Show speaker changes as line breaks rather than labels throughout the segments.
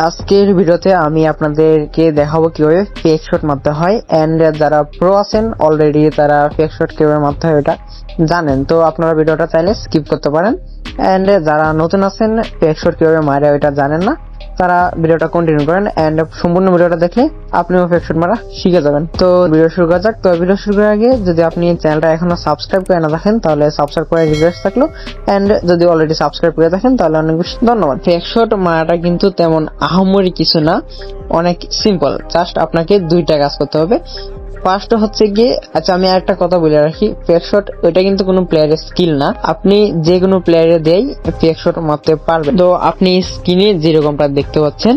আজকের ভিডিওতে আমি আপনাদেরকে দেখাবো কীভাবে ফেক শট মারতে হয় অ্যান্ড যারা প্রো আছেন অলরেডি তারা ফেক শট কীভাবে মারতে হয় এটা জানেন। তো আপনারা ভিডিওটা চাইলে স্কিপ করতে পারেন। অ্যান্ড যারা নতুন আছেন ফেক শট কীভাবে মারে ওইটা জানেন না। তারা ভিডিওটা কন্টিনিউ করেন এন্ড সম্পূর্ণ ভিডিওটা দেখলে আপনিও ফেক মারা শিখে যাবেন। তো ভিডিও শুরু করা যাক। তো ভিডিও শুরু করার আগে যদি আপনি চ্যানেলটা এখনও সাবস্ক্রাইব করে না থাকেন, তাহলে সাবস্ক্রাইব করে রিকোয়েস্ট থাকল এন্ড যদি অলরেডি সাবস্ক্রাইব করে থাকেন, তাহলে অনেক বেশি ধন্যবাদ। ফেক শট মারাটা কিন্তু তেমন আহামরি কিছু না, অনেক সিম্পল জাস্ট আপনাকে দুইটা কাজ করতে হবে। ফার্স্ট হচ্ছে গিয়ে আচ্ছা আমি আরেকটা কথা বলে রাখি। ফেক শট ওইটা কিন্তু কোনো প্লেয়ারের স্কিল না। আপনি যে কোনো প্লেয়ারে দেয় ফেক শট মারতে পারবেন। তো আপনি স্ক্রিনে যেরকমটা দেখতে পাচ্ছেন,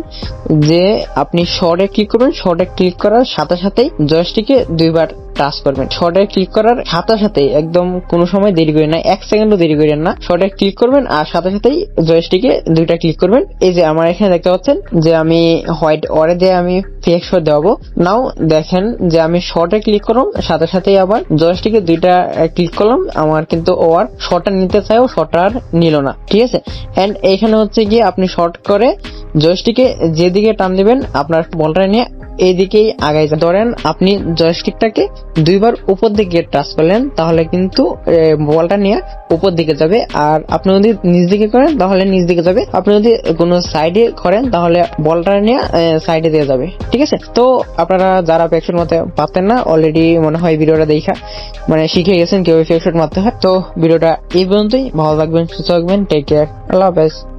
যে আপনি শর্টে ক্লিক করুন শর্টে ক্লিক করার সাথে সাথেই জয়স্টিকে দুইবার টাচ করবেন। শর্টে ক্লিক করার সাথে সাথেই একদম কোনো সময় দেরি করেন না, এক সেকেন্ডও দেরি করেন না। শর্টে ক্লিক করবেন আর সাথে সাথেই জয়স্টিকে দুইটা ক্লিক করবেন। এই যে আমার এখানে দেখতে পাচ্ছেন যে আমি হোয়াইট অরে দিয়ে আমি ফেক শট দেওয়াবো। নাও দেখেন যে আমি শর্টে ক্লিক করলাম, সাথে সাথেই আবার জয়স্টিকে দুইটা ক্লিক করলাম। আমার কিন্তু ওয়ার শর্টটা নিতে চাইও শর্টটা আর নিল না। ঠিক আছে? এন্ড এইখানে হচ্ছে গিয়ে আপনি শর্ট করে জয়স্টিকে যেদিকে টান দিবেন, আপনার বলটা নিয়ে এইদিকেই আগাই যান ধরেন আপনি জয়স্টিকটাকে দুইবার উপর দিকে টাচ করলেন, তাহলে কিন্তু বলটা নিয়ে উপর দিকে যাবে। আর আপনি যদি নিচ দিকে করেন, তাহলে নিচ দিকে যাবে। আপনি যদি কোনো সাইডে করেন, তাহলে বলটা নিয়ে সাইডে দিয়ে যাবে। ঠিক আছে? তো আপনারা যারা ফেকশন মারতে পারতেন না অলরেডি মনে হয় ভিডিওটা দেখা মানে শিখে গেছেন কীভাবে ফেকশন মারতে হয়। তো ভিডিওটা এই পর্যন্তই। ভালো থাকবেন, সুস্থ থাকবেন টেক কেয়ার আল্লাহ হাফেজ।